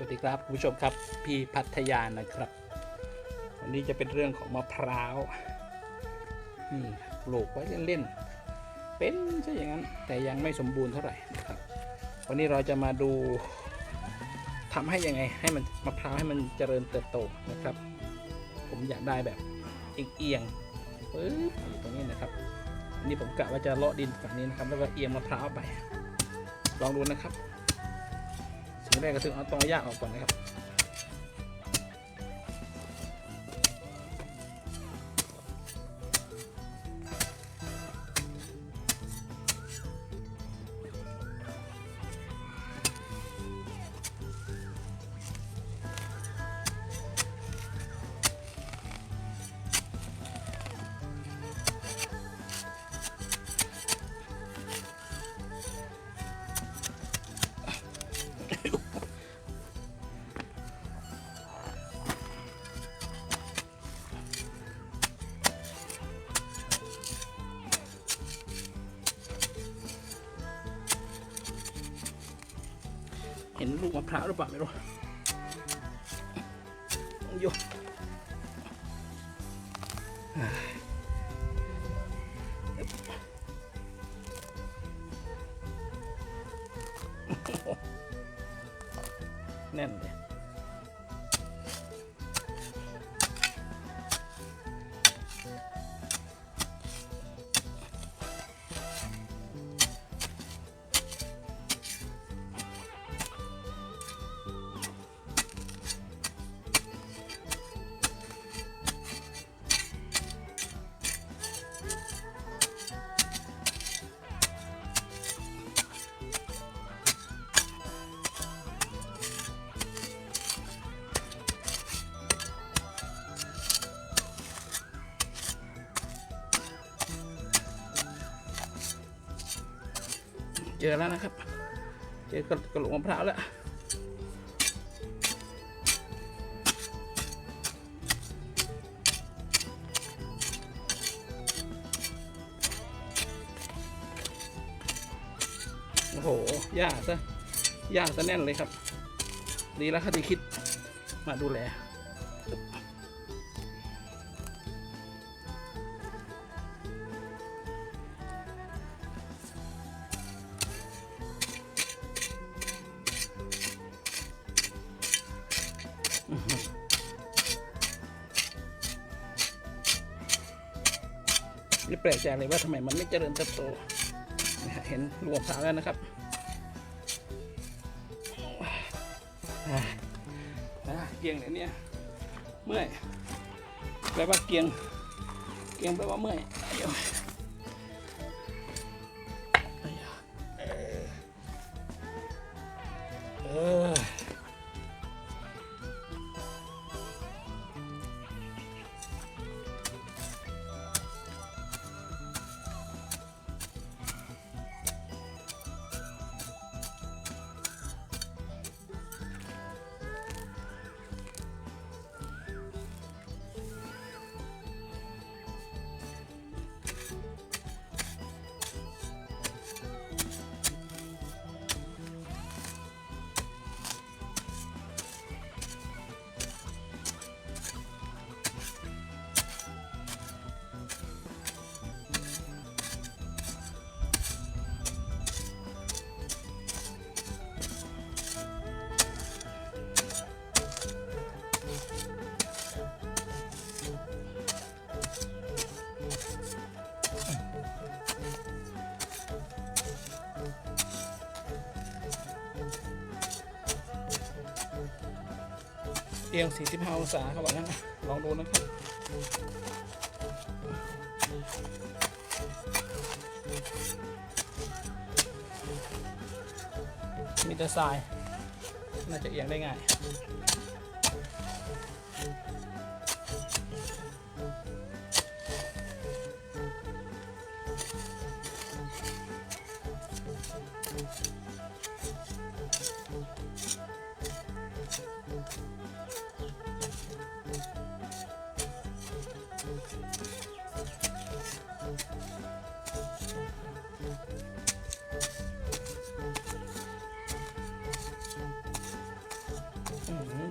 สวัสดีครับคุณผู้ชมครับพี่พัทยานะครับ วันนี้จะเป็นเรื่องของมะพร้าวนี่ปลูกไว้เล่นๆเป็นซะอย่างนั้นแต่ยังไม่สมบูรณ์เท่าไหร่นะครับ วันนี้เราจะมาดูทำให้ยังไง ให้มันมะพร้าวให้มันเจริญเติบโตนะครับ ผมอยากได้แบบเอียงๆปึ๊บอยู่ตรงนี้นะครับนนี้ผมกะว่าจะเลาะดินฝั่งนี้นะครับแล้วก็เอียงมะพร้าวไป ลองดูนะครับ แรกก็คือเอาตอหญ้าออกก่อนนะครับ ปล่าไม่รู้อยู่อ่าแน่ อแล้วนะครับ เจอกระกระโหลกมะพร้าวแล้วโอ้โหยากซะยากซะแน่นเลยครับ ดีแล้วครับที่คิดมาดูแล แปลกใจเลยว่าทำไมมันไม่เจริญเติบโตเห็นรวมสาวแล้วนะครับอ่าอ่าเกียงเลยเนี่ยเมื่อยแปลว่าเกียง เกียงแปลว่าเมื่อย เอียง 45 องศาเขาบอกงั้นนะลองดูนะครับมีแต่ทราย น่าจะเอียงได้ง่ายเห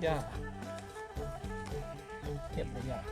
ญ้าเก็บไปอย่าห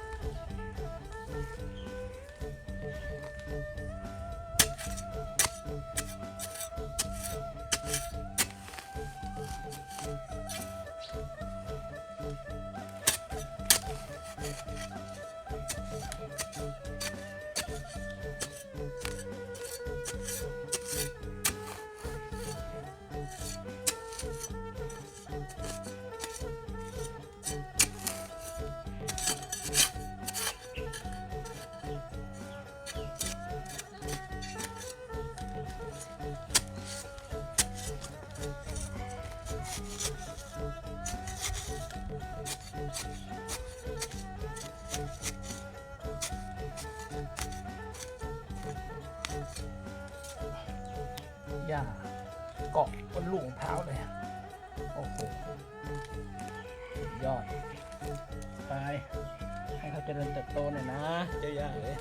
ให้เขาเจริญเติบโตหน่อยนะเจ้าหญ้าเลย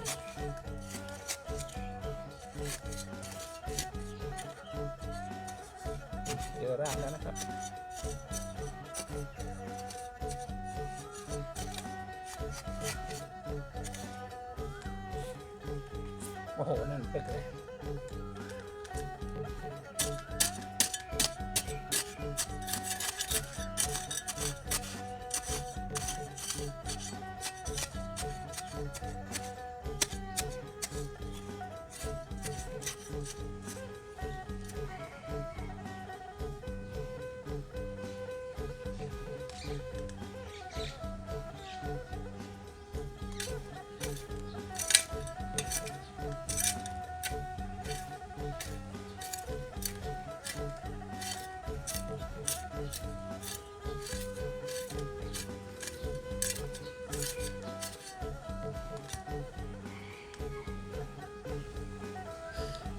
เจอรากแล้วนะครับโอ้โหนั่นเป็ดเลย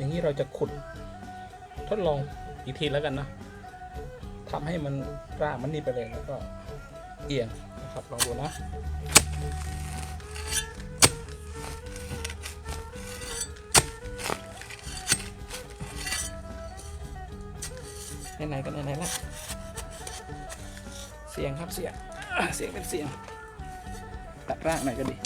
อย่างนี้เราจะขุดทดลองอีกทีแล้วกันนะทำให้มันรากมันนี่ไปเลยแล้วก็เอียงนะครับลองดูนะไหนๆก็ไหนๆละเสียงครับเสียงเสียงเป็นเสียงตัดรากหน่อยก็ดี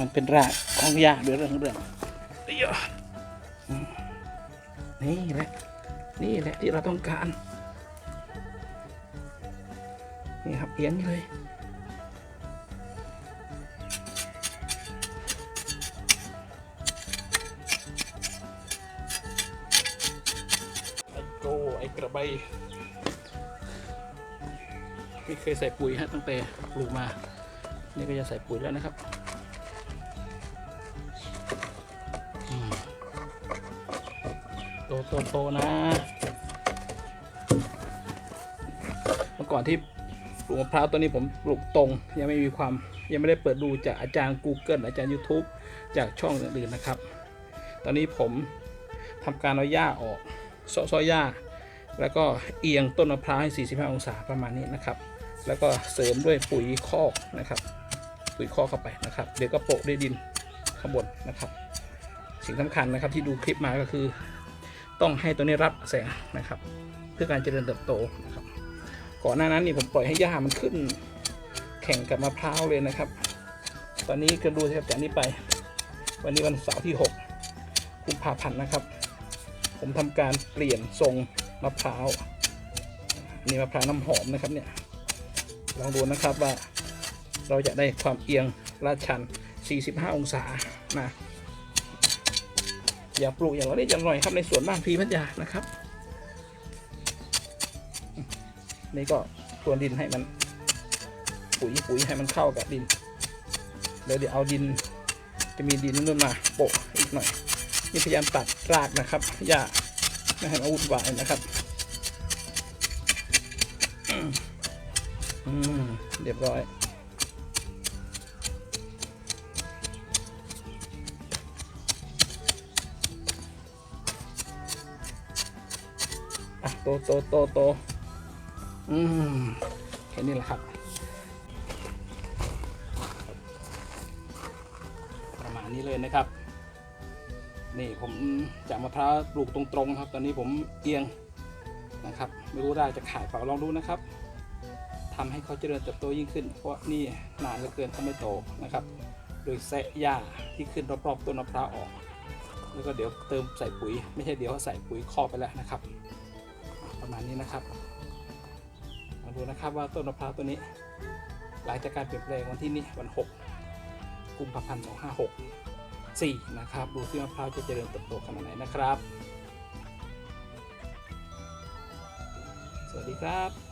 มันเป็นรากของหญ้าด้วยเรื่องเรื่องเดี๋ยวอืมนี่แหละนี่แหละที่เราต้องการ นี่ครับเอียงเลยไอ้โกไอ้กระใบไม่เคยใส่ปุ๋ยฮะตั้งแต่ปลูกมา นี่ก็จะใส่ปุ๋ยแล้วนะครับ โตโตโตนะ เมื่อก่อนที่ปลูกมะพร้าวตัวนี้ผมปลูกตรง ยังไม่มีความยังไม่ได้เปิดดูจากอาจารย์ Google อาจารย์ YouTube จากช่องอื่นๆนะครับ ตอนนี้ผมทำการเอาหญ้าออกซาะเซาะหญ้า แล้วก็เอียงต้นมะพร้าวให้ 45 องศาประมาณนี้นะครับ แล้วก็เสริมด้วยปุ๋ยคอกนะครับ ปุ๋ยคอกเข้าไปนะครับ เดี๋ยวก็โปะด้วยดินข้างบนนะครับ สิ่งสำคัญนะครับที่ดูคลิปมาก็คือ ต้องให้ตัวนี้รับแสงนะครับ เพื่อการเจริญเติบโตนะครับ ก่อนหน้านั้นนี่ผมปล่อยให้หญ้ามันขึ้น แข่งกับมะพร้าวเลยนะครับ ตอนนี้ก็ดูครับจากนี้ไป วันนี้วันเสาร์ที่6กุมภาพันธ์นะครับ ผมทำการเปลี่ยนทรงมะพร้าวนี่มะพร้าวน้ำหอมนะครับเนี่ยลองดูนะครับว่าเราจะได้ความเอียงลาดชัน 45 องศานะ อย่าปลูกอย่างละนิดอย่างหน่อยครับในสวนบ้านพีพัทยานะครับ นี่ก็พรวนดินให้มัน ปุ๋ยปุ๋ยให้มันเข้ากับดินเดี๋ยวเดี๋ยวเอาดินจะมีดินนู่นมาโปะอีกหน่อยนี่พยายามตัดรากนะครับอย่าไม่ให้มันวุ่นวายนะครับอืมเรียบร้อย โตโตโตโตอืมแค่นี้แหละครับ ประมาณนี้เลยนะครับ นี่ผมจากมะพร้าวปลูกตรงๆครับ ตอนนี้ผมเอียงนะครับ ไม่รู้ได้จะขายเปล่าลองดูนะครับทำให้เขาเจริญเติบโตยิ่งขึ้น เพราะนี่นานเหลือเกินเขาไม่โตนะครับ โดยแซะหญ้าที่ขึ้นรอบๆต้นมะพร้าวออก แล้วก็เดี๋ยวเติมใส่ปุ๋ย ไม่ใช่เดี๋ยวเขาใส่ปุ๋ยครอบไปแล้วนะครับ ประมาณนี้นะครับลองดูนะครับว่าต้นมะพร้าวตัวนี้ หลังจากการเปลี่ยนแปลงวันที่นี้วัน 6 กุมภาพันธ์ 2564 นะครับ ดูซิมะพร้าวจะเจริญเติบโตขนาดไหนนะครับ สวัสดีครับ